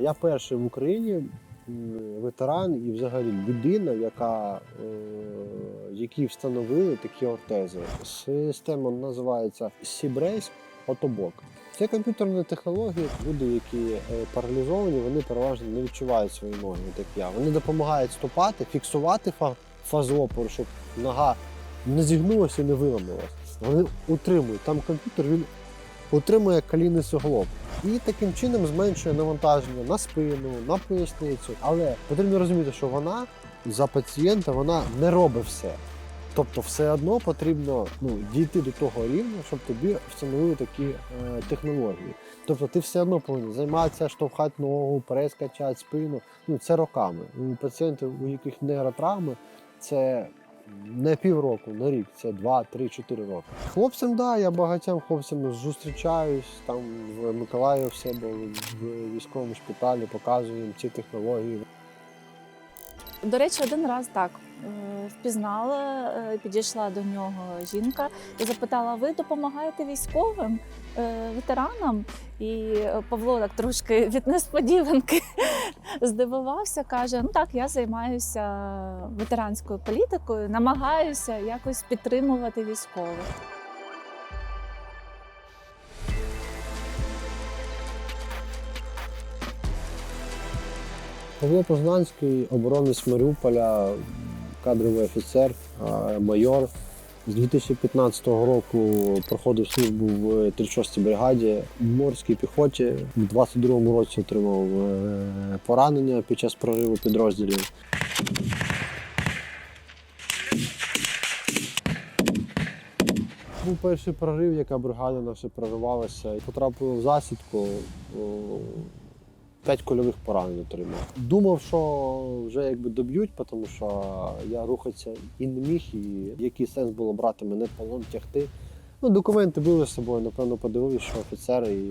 Я перший в Україні ветеран і взагалі людина, яка, е, які встановили такі ортези. Система називається Сібрейс Отобок. Це комп'ютерні технології. Люди, які е, паралізовані, вони переважно не відчувають свої ноги, так я. Вони допомагають ступати, фіксувати фа- опору, щоб нога не зігнулася і не виламалась. Вони утримують. Там комп'ютер він утримує колінний суглоб. І таким чином зменшує навантаження на спину, на поясницю. Але потрібно розуміти, що вона за пацієнта вона не робить все. Тобто, все одно потрібно ну, дійти до того рівня, щоб тобі встановили такі е, технології. Тобто ти все одно повинен займатися, штовхати ногу, прес качати, спину. Ну, це роками. У пацієнтів, у яких нейротравми, це не півроку, на рік, це 2, 3, 4 роки. Хлопцям, да, я багатьом хлопцям зустрічаюсь там в Миколаєві в себе в військовому шпиталі, показую їм ці технології. До речі, один раз так впізнала, е, підійшла до нього жінка і запитала: ви допомагаєте військовим е, ветеранам? І е, Павло так трошки від несподіванки здивувався, каже: Ну так, я займаюся ветеранською політикою, намагаюся якось підтримувати військових. Павло Познанський, оборонець Маріуполя, кадровий офіцер, е, майор. З 2015 року проходив службу в 36-й бригаді в морській піхоті. У 22-му році отримав е, поранення під час прориву підрозділів. Був перший прорив, яка бригада наша проривалася. І Потрапили в засідку. П'ять кульових поранень отримав. Думав, що вже якби доб'ють, тому що я рухатися і не міг, і який сенс було брати мене полон тягти. Ну, документи були з собою, напевно, подивилися, що офіцери і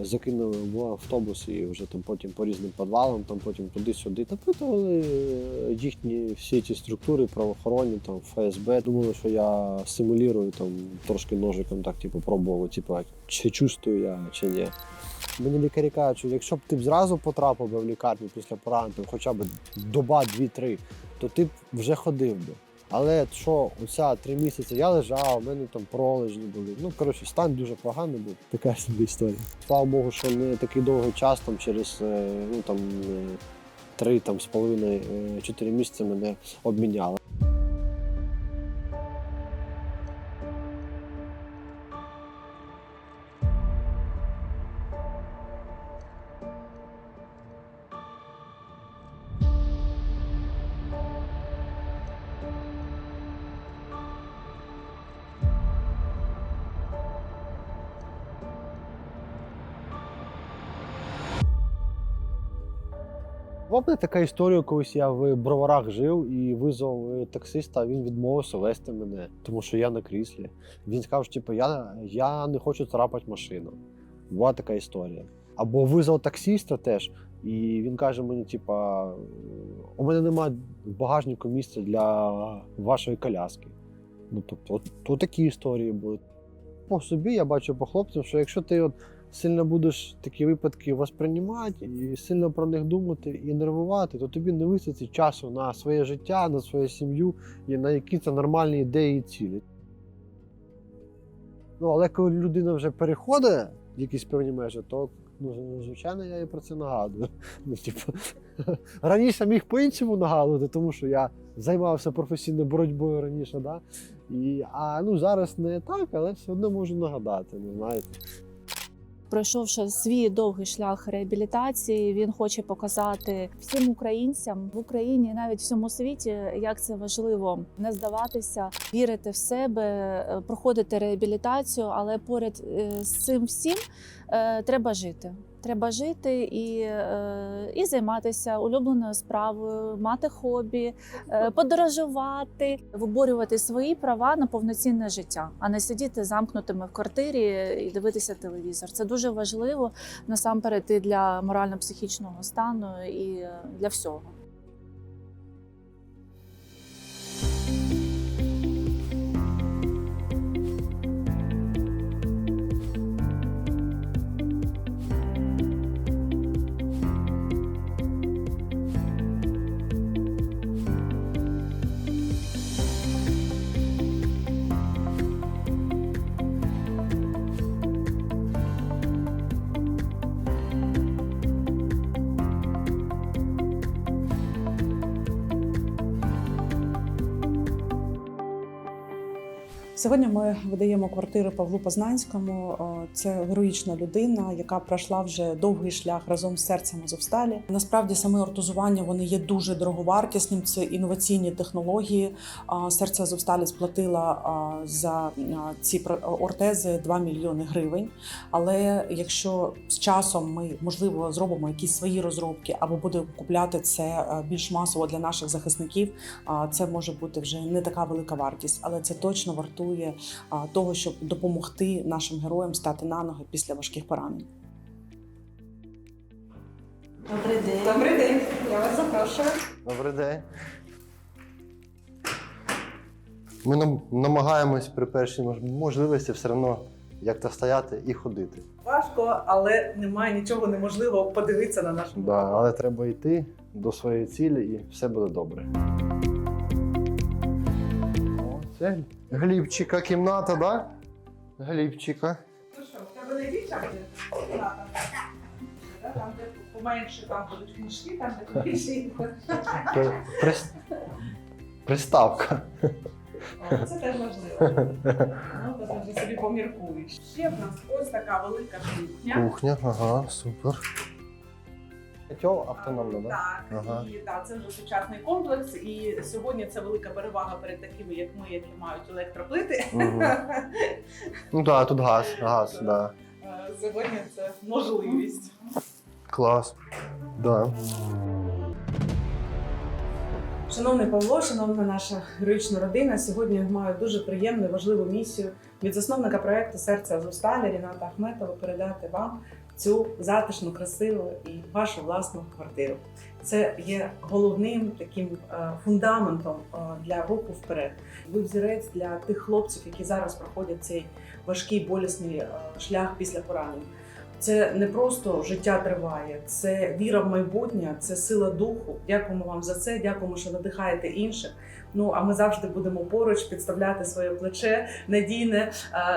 е, закинули в автобус і вже там потім по різним підвалам, там потім туди-сюди. Та питали е, їхні всі ці структури, правоохоронні, там ФСБ. Думали, що я симулюю там трошки ножиком, так типу, пробував, типу, чи чувствую я, чи ні. Мені лікарі кажуть, що якщо б ти б зразу потрапив би в лікарню після поранення, хоча б доба, дві-три, то ти б вже ходив би. Але що, оця три місяці я лежав, у мене там пролежні були. Ну, коротше, стан дуже поганий був. Така собі історія. Слава Богу, що не такий довгий час, там через е, ну, там, е, три там, з половиною, е, чотири місяці мене обміняли. Така історія, колись я в броварах жив і визвав е, таксиста, він відмовився вести мене, тому що я на кріслі. Він сказав, що типу, я, я не хочу царапати машину. Була така історія. Або визвав таксиста теж, і він каже мені: типа, у мене немає в багажнику місця для вашої коляски. Ну, тобто, от, то такі історії були. По собі я бачу по хлопцям, що якщо ти от сильно будеш такі випадки восприймати і сильно про них думати і нервувати, то тобі не вистачить часу на своє життя, на свою сім'ю і на якісь нормальні ідеї і цілі. Ну, але коли людина вже переходить якісь певні межі, то ну, звичайно я їй про це нагадую. Ну, типу, раніше міг по-іншому нагадувати, тому що я займався професійною боротьбою раніше, да? І, а ну, зараз не так, але все одно можу нагадати, ну, знаєте. Пройшовши свій довгий шлях реабілітації, він хоче показати всім українцям в Україні, навіть всьому світі, як це важливо не здаватися, вірити в себе, е, проходити реабілітацію. Але поряд е, з цим всім е, треба жити. Треба жити і, е, і займатися улюбленою справою, мати хобі, е, подорожувати, виборювати свої права на повноцінне життя, а не сидіти замкнутими в квартирі і дивитися телевізор. Це дуже важливо насамперед і для морально-психічного стану і е, для всього. Сьогодні ми видаємо квартиру Павлу Познанському. Це героїчна людина, яка пройшла вже довгий шлях разом з серцем Азовсталі. Насправді саме ортозування вони є дуже дороговартісним. Це інноваційні технології. Серце Азовсталі сплатила за ці ортези 2 мільйони гривень. Але якщо з часом ми можливо зробимо якісь свої розробки або будемо купляти це е, більш масово для наших захисників, це може бути вже не така велика вартість, але це точно вартує а, того, щоб допомогти нашим героям стати на ноги після важких поранень. Добрий день. Добрий день, я вас запрошую. Добрий день. Ми нам- намагаємось при першій можливості все одно як-то стояти і ходити. Важко, але немає нічого неможливого подивитися на нашу Да, але треба йти до своєї цілі і все буде добре. Це Глібчика кімната, так? Да? Глібчика. Ну що, в тебе найбільша буде кімната? Да, Там, де поменше, там будуть книжки, там де побільше. При- прис- Приставка. О, Це теж важливо. Ну, то ти вже собі поміркуєш. Ще в нас ось така велика кухня. Кухня, ага, супер. Котел автономно, так? Так, Ага. і да, це вже сучасний комплекс. І сьогодні це велика перевага перед такими, як ми, які мають електроплити. Угу. Ну так, тут газ, газ, так. Да. Е, Сьогодні це можливість. Клас. Да. Шановний Павло, шановна наша героїчна родина. Сьогодні маю дуже приємну і важливу місію від засновника проекту Серце Азовсталі Ріната Ахметова передати вам цю затишну, красиву і вашу власну квартиру. Це є головним таким е, фундаментом е, для руху вперед. Ви взірець для тих хлопців, які зараз проходять цей важкий болісний е, шлях після поранень. Це не просто життя триває, це віра в майбутнє, це сила духу. Дякуємо вам за це. Дякуємо, що надихаєте інших. Ну а ми завжди будемо поруч підставляти своє плече, надійне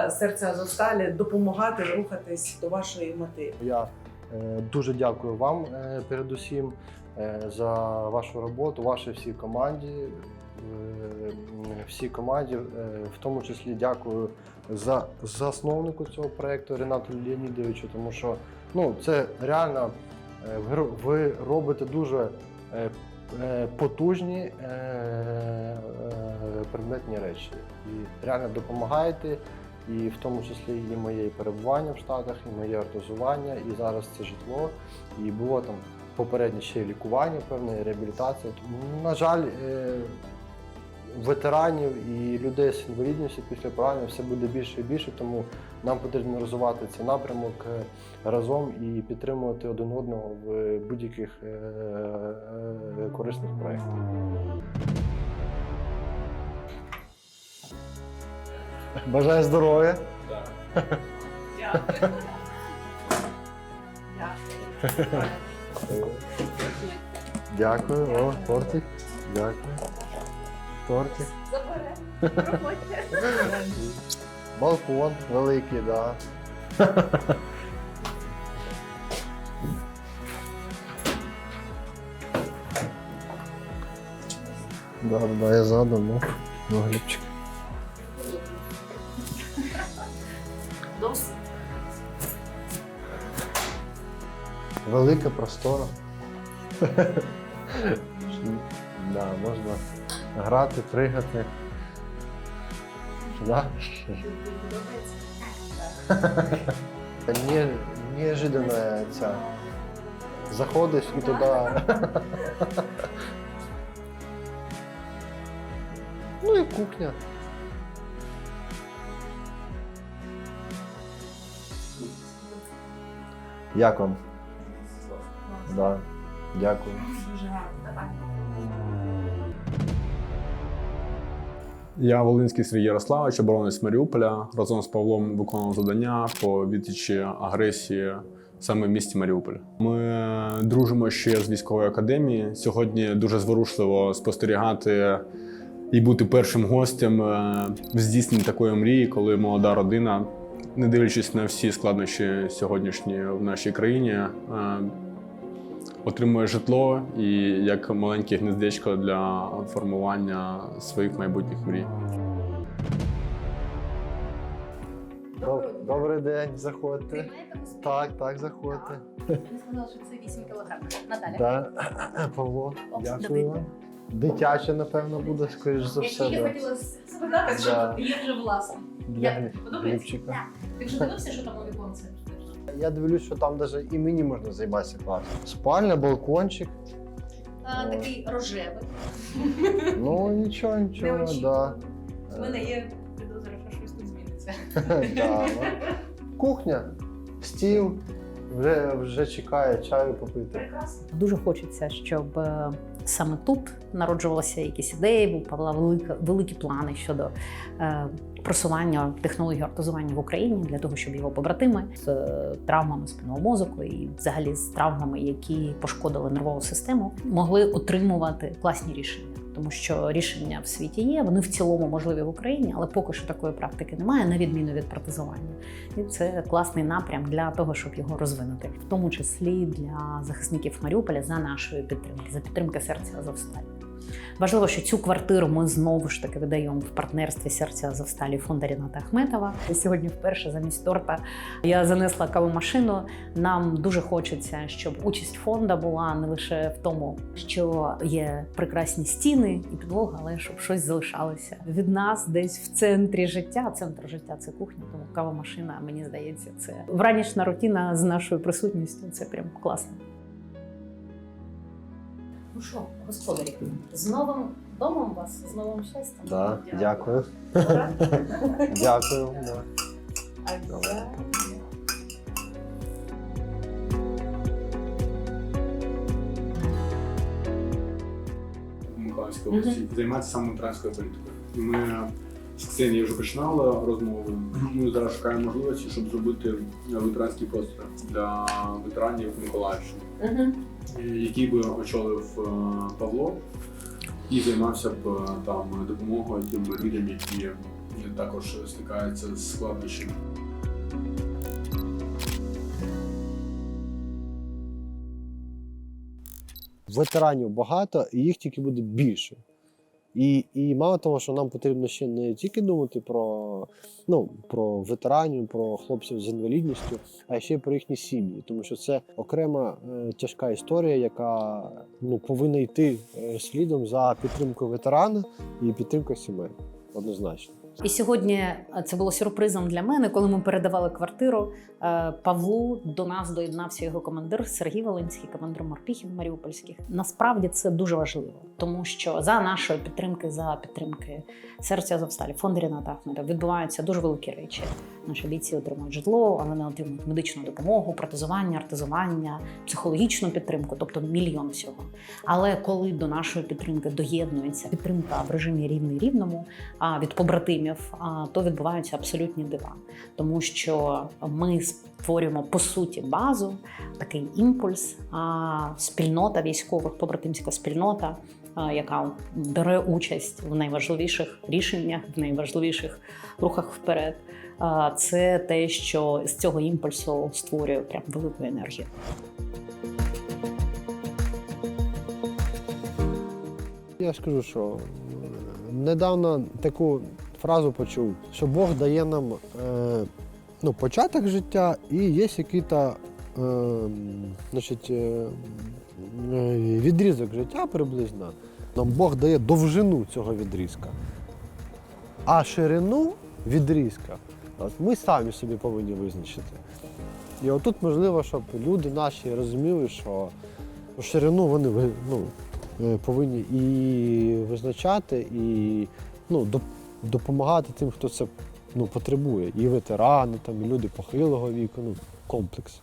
е, серце Азовсталі, допомагати рухатись до вашої мети. Я е, дуже дякую вам е, передусім за вашу роботу, вашій всій команді. Всій команді, в тому числі дякую за засновнику цього проекту Ренату Леонідовичу, тому що ну, це реально ви робите дуже потужні е, е, предметні речі і реально допомагаєте. І в тому числі і моє перебування в Штатах, і моє ортозування, і зараз це житло. І було там попереднє ще лікування, певне, реабілітація. На жаль, е, ветеранів і людей з інвалідністю після поранення все буде більше і більше, тому нам потрібно розвивати цей напрямок е, разом і підтримувати один одного в будь-яких е, е, корисних проєктах. Бажаю здоров'я! Дякую. Дякую. Дякую, о, тортик. Дякую. Тортик. Балкон великий, так. Да. Да, да, я задом, ну, ну, Глібчик. Досить. Велика простора. Да, можна грати, пригати. Да? Не, неожиданная ця. Заходиш і туди. ну і кухня. Як вам? Да. Дякую. Дуже гарно. Давай. Я Волинський Сергій Ярославович, оборонець Маріуполя. Разом з Павлом виконував завдання по відсічі агресії саме в місті Маріуполь. Ми дружимо ще з військової академії. Сьогодні дуже зворушливо спостерігати і бути першим гостем е, в здійсненні такої мрії, коли молода родина, не дивлячись на всі складнощі сьогоднішні в нашій країні, е, отримує житло і як маленьке гнездечко для формування своїх майбутніх мрій. Добрий день, заходьте. Так, так, заходьте. Ви сказали, що це 8 кілограмів. Наталя. Павло, дякую вам. Дитяче, напевно, буде, скоріш за все. тільки да. хотіла спитати, що є вже власне. Як? Подобається? Ти вже дивився, що там у віконці? Я дивлюсь, що там навіть і мені можна займатися класно. Спальня, балкончик. А, такий рожевий. Ну нічого, нічого, да. У мене є підозра, що щось тут зміниться. Да, ну. Кухня, стіл, вже, вже чекає чаю попити. Прекрасно. Дуже хочеться, щоб е, саме тут народжувалися якісь ідеї. У Павла велика, великі плани щодо е, просування технології ортозування в Україні для того, щоб його побратими з е, травмами спинного мозку і взагалі з травмами, які пошкодили нервову систему, могли отримувати класні рішення. Тому що рішення в світі є, вони в цілому можливі в Україні, але поки що такої практики немає, на відміну від протезування. І це класний напрям для того, щоб його розвинути, в тому числі для захисників Маріуполя за нашої підтримки, за підтримки серця Азовсталі. Важливо, що цю квартиру ми знову ж таки видаємо в партнерстві серця Азовсталі фонда Ріната Ахметова. Сьогодні вперше замість торта я занесла кавомашину. Нам дуже хочеться, щоб участь фонда була не лише в тому, що є прекрасні стіни і підлога, але щоб щось залишалося від нас десь в центрі життя. Центр життя це кухня, тому кавомашина, мені здається, це вранішна рутина з нашою присутністю. Це прям класно. Ну що, господарі, з новим домом вас, з новим щастям. Да, дякую. Дякую. Да. Давай. Миколаївської області займатися саме ветеранською політикою. Ми з Ксенією вже починали розмову. Ми зараз шукаємо можливості, щоб зробити ветеранський простір для ветеранів Миколаївщини. Який би очолив е, Павло і займався б е, там допомогою тим людям, які також стикаються з складнощами. Ветеранів багато, і їх тільки буде більше. І, і мало того, що нам потрібно ще не тільки думати про, ну, про ветеранів, про хлопців з інвалідністю, а ще й про їхні сім'ї. Тому що це окрема е, тяжка історія, яка ну, повинна йти е, слідом за підтримкою ветерана і підтримкою сімей. Однозначно. І сьогодні е, це було сюрпризом для мене, коли ми передавали квартиру е, Павлу. До нас доєднався його командир Сергій Волинський, командир морпіхів Маріупольських. Насправді це дуже важливо, тому що за нашої підтримки, за підтримки серця Азовсталі, фонду Ріната Ахметова відбуваються дуже великі речі. Наші бійці отримують житло, вони отримують медичну допомогу, протезування, артезування, психологічну підтримку, тобто мільйон всього. Але коли до нашої підтримки доєднується підтримка в режимі рівний рівному а, від побратимів, а, то відбуваються абсолютні дива, тому що ми створюємо по суті базу, такий імпульс, спільнота військових, побратимська спільнота. Яка бере участь в найважливіших рішеннях, в найважливіших рухах вперед, це те, що з цього імпульсу створює прям велику енергію. Я скажу, що недавно таку фразу почув, що Бог дає нам е, ну, початок життя і є який-то е, значить, е, е, відрізок життя приблизно. Нам Бог дає довжину цього відрізка. А ширину відрізка от ми самі собі повинні визначити. І отут можливо, щоб люди наші розуміли, що ширину вони ну, е, повинні і визначати, і ну, допомагати тим, хто це ну, потребує. І ветерани, там, і люди похилого віку, ну, комплекс.